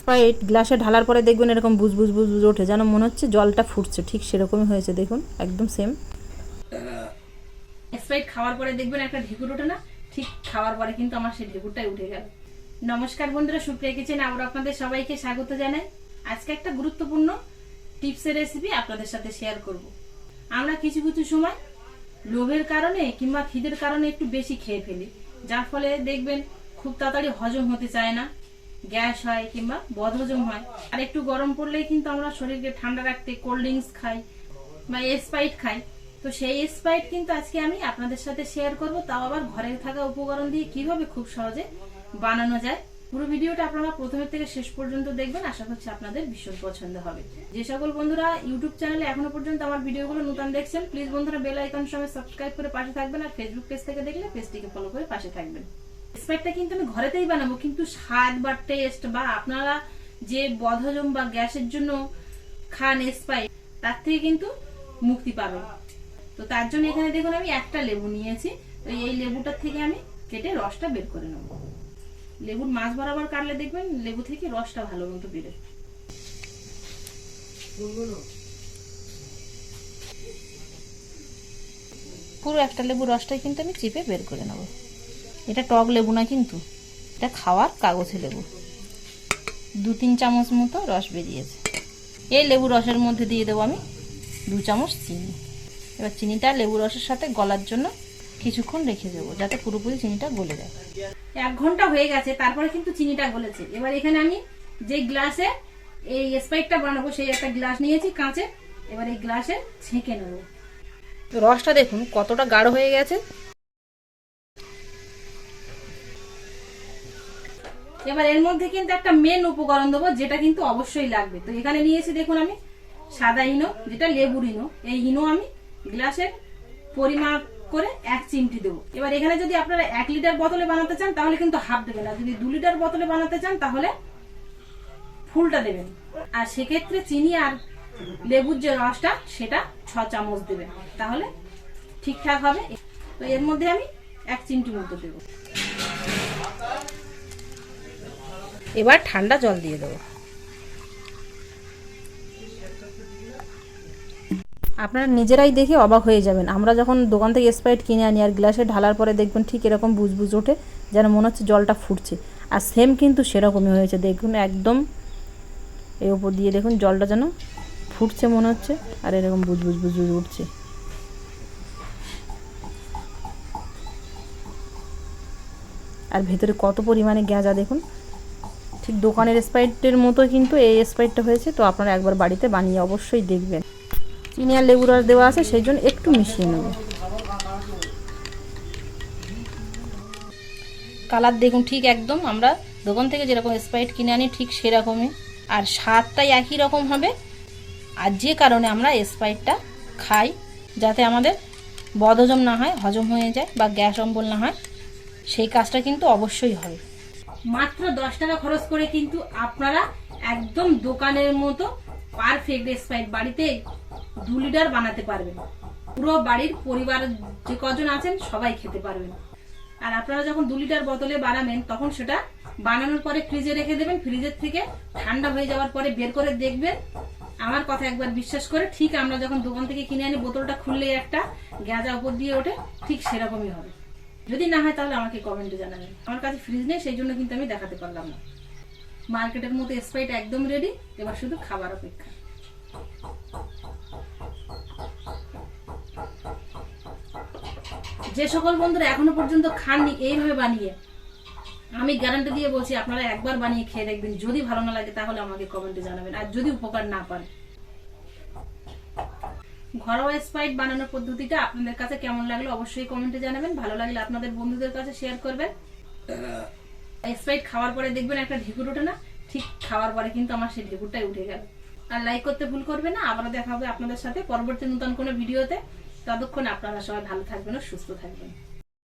Sprite গ্লাসে ঢালার পরে দেখবেন এরকম বুজ বুজ বুজ বুজ ওঠে, যেন মনে হচ্ছে জলটা ফুটছে। ঠিক সেরকমই হয়েছে, দেখুন, একদম সেম স্প্রাইট খাওয়ার পরে দেখবেন একটা ঢেকুর ওঠে না? ঠিক খাওয়ার পরে কিন্তু আমার সেই ঢেকুরটাই উঠে গেল। নমস্কার বন্ধুরা, সুপ্রিয়া কিচেন আবার আপনাদের সবাইকে স্বাগত জানাই। আজকে একটা গুরুত্বপূর্ণ টিপসের রেসিপি আপনাদের সাথে শেয়ার করব। আমরা কিছু কিছু সময় লোভের কারণে কিংবা খিদের কারণে একটু বেশি খেয়ে ফেলি। যার ফলে দেখবেন খুব তাড়াতাড়ি হজম হতে চায় না গ্যাস হয় কিংবা বদহজম হয়। আর একটু গরম পড়লেই কিন্তু আমরা শরীরকে ঠান্ডা রাখতে কোল্ড ড্রিঙ্কস খাই বা স্প্রাইট খাই। তো সেই স্প্রাইট কিন্তু আজকে আমি আপনাদের সাথে শেয়ার করব। তাও আবার ঘরে থাকা উপকরণ দিয়ে কীভাবে খুব সহজে বানানো যায়। পুরো ভিডিওটা আপনারা প্রথমের থেকে শেষ পর্যন্ত দেখবেন। আশা করছি আপনাদের ভীষণ পছন্দ হবে। যে সকল বন্ধুরা ইউটিউব চ্যানেলে এখনও পর্যন্ত আমার ভিডিওগুলো নতুন দেখছেন প্লিজ বন্ধুরা বেল আইকন সময় সাবস্ক্রাইব করে পাশে থাকবেন। আর ফেসবুক পেজ থেকে দেখলে পেজটিকে ফলো করে পাশে থাকবেন। স্প্রাইটটা কিন্তু আমি ঘরেতেই বানাবো কিন্তু স্বাদ বা টেস্ট বা আপনারা যে বদহজম বা গ্যাসের জন্য খান স্প্রাইট তার থেকে কিন্তু মুক্তি পাবেন। তো তার জন্য এখানে দেখুন আমি একটা লেবু নিয়েছি তো এই লেবুটার থেকে আমি কেটে রসটা বের করে নেব। লেবুর মাছ বরাবর কাটলে দেখবেন লেবু থেকে রসটা ভালো মতো বেরোয় পুরো একটা লেবু রসটাই কিন্তু আমি চিপে বের করে নেব। এটা টক লেবু না কিন্তু। এটা খাওয়ার কাগজে লেবু। দু তিন চামচ মতো রস বেরিয়েছে। এই লেবু রসের মধ্যে দিয়ে দেবো আমি দু চামচ চিনি। এবার চিনিটা লেবু রসের সাথে গলার জন্য কিছুক্ষণ রেখে দেবো যাতে পুরোপুরি চিনিটা গলে যায়। এক ঘণ্টা হয়ে গেছে তারপরে কিন্তু চিনিটা গলেছে। এবার এখানে আমি যে গ্লাসে এই স্প্রাইটটা বানাবো সেই একটা গ্লাস নিয়েছি কাঁচে এবার এই গ্লাসে ছেঁকে নেব। রসটা দেখুন কতটা গাঢ় হয়ে গেছে। এবার এর মধ্যে কিন্তু একটা মেন উপকরণ দেবো, যেটা কিন্তু অবশ্যই লাগবে। তো এখানে নিয়েছি দেখুন আমি, সাদা ইনো, যেটা লেবুর ইনো। এই ইনো আমি গ্লাসের পরিমাপ করে এক চিমটি দেবো। এবার এখানে যদি আপনারা এক লিটার বোতলে বানাতে চান, তাহলে কিন্তু হাফ দেবেন। আর যদি দু লিটার বোতলে বানাতে চান, তাহলে ফুলটা দেবেন। আর সেক্ষেত্রে চিনি আর লেবুর যে রসটা, সেটা ছ চামচ দেবেন। তাহলে ঠিকঠাক হবে। তো এর মধ্যে আমি এক চিমটি মতো দেবো। এবার ঠান্ডা জল দিয়ে দেবো। আপনারা নিজেরাই দেখে অবাক হয়ে যাবেন। আমরা যখন দোকান থেকে স্প্রাইট কিনে আনি আর গ্লাসে ঢালার পরে দেখবেন ঠিক এরকম বুজবুজ ওঠে, যেন মনে হচ্ছে জলটা ফুটছে। আর সেম কিন্তু সেরকমই হয়েছে। দেখুন একদম এই ওপর দিয়ে দেখুন জলটা যেন ফুটছে মনে হচ্ছে, আর এরকম বুজবুজ বুজবুজ উঠছে। আর ভেতরে কত পরিমাণে গ্যাঁজা দেখুন। ঠিক দোকানের স্প্রাইটের মতো কিন্তু এই স্প্রাইটটা হয়েছে, তো আপনারা একবার বাড়িতে বানিয়ে অবশ্যই দেখবেন। চিনি আর লেবু রস দেওয়া আছে, সেই জন্য একটু মিশিয়ে নেব। কালার দেখুন, ঠিক একদম আমরা দোকান থেকে যেরকম স্প্রাইট কিনে আনি, ঠিক সেরকমই। আর স্বাদটাই একই রকম হবে। আর যে কারণে আমরা স্প্রাইটটা খাই, যাতে আমাদের বদহজম না হয়, হজম হয়ে যায় বা গ্যাস অম্বল না হয়, সেই কাজটা কিন্তু অবশ্যই হবে। মাত্র দশ টাকা খরচ করে কিন্তু আপনারা একদম দোকানের মতো পারফেক্ট স্প্রাইট বাড়িতে দু লিটার বানাতে পারবেন। পুরো বাড়ির পরিবার যে কজন আছেন সবাই খেতে পারবেন। আর আপনারা যখন দু লিটার বোতলে বানাবেন, তখন সেটা বানানোর পরে ফ্রিজে রেখে দেবেন। ফ্রিজের থেকে ঠান্ডা হয়ে যাওয়ার পরে বের করে দেখবেন। আমার কথা একবার বিশ্বাস করে, ঠিক আমরা যখন দোকান থেকে কিনে আনি, বোতলটা খুললে একটা গ্যাজা উপর দিয়ে ওঠে, ঠিক সেরকমই হবে। যদি না হয় তাহলে আমাকে কমেন্টে জানাবেন। আমার কাছে ফ্রিজ নেই, সেই জন্য কিন্তু আমি দেখাতে পারলাম না। মার্কেটের মতো স্প্রাইট একদম রেডি এবার শুধু খাবার অপেক্ষা। যে সকল বন্ধুরা এখনও পর্যন্ত খাননি, এইভাবে বানিয়ে, আমি গ্যারান্টি দিয়ে বলছি, আপনারা একবার বানিয়ে খেয়ে দেখবেন। যদি ভালো না লাগে তাহলে আমাকে কমেন্টে জানাবেন, আর যদি উপকার না পান ঘরোয়া স্প্রাইট বানানোর পদ্ধতিটা আপনাদের কাছে কেমন লাগল অবশ্যই কমেন্টে জানাবেন। ভালো লাগলে আপনাদের বন্ধুদের কাছে শেয়ার করবেন। স্প্রাইট খাওয়ার পরে দেখবেন একটা ঢেকুর ওঠে না, ঠিক খাওয়ার পরে কিন্তু আমার সেই ঢেকুরটাই উঠে গেল। আর লাইক করতে ভুল করবে না, আবারও দেখা হবে আপনাদের সাথে পরবর্তী নতুন কোনো ভিডিওতে ততক্ষণ আপনারা সবাই ভালো থাকবেন ও সুস্থ থাকবেন।